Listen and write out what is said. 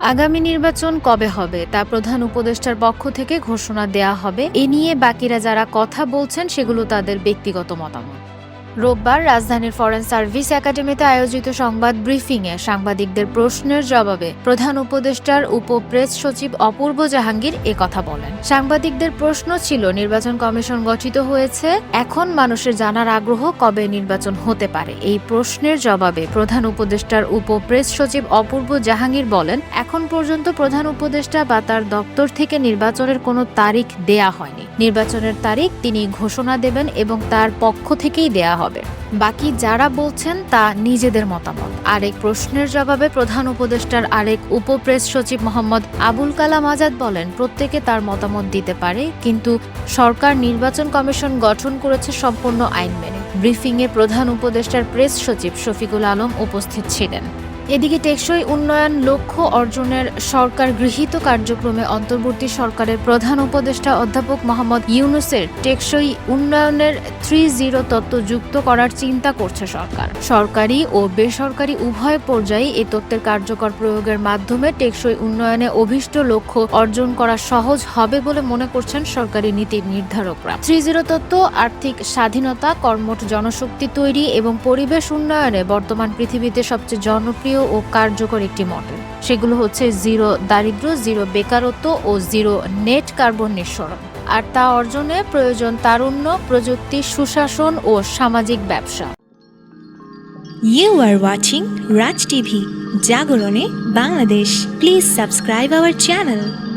আগামী নির্বাচন কবে হবে তা প্রধান উপদেষ্টার পক্ষ থেকে ঘোষণা দেয়া হবে। এ নিয়ে বাকিরা যারা কথা বলছেন, সেগুলো তাদের ব্যক্তিগত মতামত। রোববার রাজধানীর ফরেন সার্ভিস একাডেমিতে আয়োজিত সংবাদ ব্রিফিংয়ে সাংবাদিকদের প্রশ্নের জবাবে প্রধান উপদেষ্টার উপ প্রেস সচিব অপূর্ব জাহাঙ্গীর এ কথা বলেন। সাংবাদিকদের প্রশ্ন ছিল, নির্বাচন কমিশন গঠিত হয়েছে, এখন মানুষের জানার আগ্রহ কবে নির্বাচন হতে পারে? এই প্রশ্নের জবাবে প্রধান উপদেষ্টার উপ প্রেস সচিব অপূর্ব জাহাঙ্গীর বলেন, এখন পর্যন্ত প্রধান উপদেষ্টা বা তার দপ্তর থেকে নির্বাচনের কোনো তারিখ দেয়া হয়নি। নির্বাচনের তারিখ তিনি ঘোষণা দেবেন এবং তার পক্ষ থেকেই দেয়া হবে। বাকি যারা বলছেন তা নিজেদের মতামত। আরেক প্রশ্নের জবাবে প্রধান উপদেষ্টার আরেক উপপ্রেস সচিব মোহাম্মদ আবুল কালাম আজাদ বলেন, প্রত্যেকে তার মতামত দিতে পারে, কিন্তু সরকার নির্বাচন কমিশন গঠন করেছে সম্পূর্ণ আইন মেনে। ব্রিফিংয়ে প্রধান উপদেষ্টার প্রেস সচিব শফিকুল আলম উপস্থিত ছিলেন। এদিকে টেকসই উন্নয়ন লক্ষ্য অর্জনের সরকার গৃহীত কার্যক্রমে অন্তর্বর্তী সরকারের প্রধান উপদেষ্টা অধ্যাপক মোহাম্মদ ইউনুসের টেকসই উন্নয়নের থ্রি জিরো তত্ত্ব যুক্ত করার চিন্তা করছে সরকার। সরকারি ও বেসরকারি উভয় পর্যায়ে এই তত্ত্বের কার্যকর প্রয়োগের মাধ্যমে টেকসই উন্নয়নে অভিষ্ট লক্ষ্য অর্জন করা সহজ হবে বলে মনে করছেন সরকারি নীতি নির্ধারকরা। থ্রি জিরো তত্ত্ব, আর্থিক স্বাধীনতা, কর্মঠ জনশক্তি তৈরি এবং পরিবেশ উন্নয়নে বর্তমান পৃথিবীতে সবচেয়ে জনপ্রিয় ও কার্যকর একটি মডেল। সেগুলো হচ্ছে জিরো দারিদ্র, জিরো বেকারত্ব ও জিরো নেট কার্বন নিঃসরণ। আর তা অর্জনে প্রয়োজন তারুণ্য, প্রযুক্তি, সুশাসন ও সামাজিক ব্যবসা। You are watching Raj TV জাগরণে Bangladesh please subscribe our channel.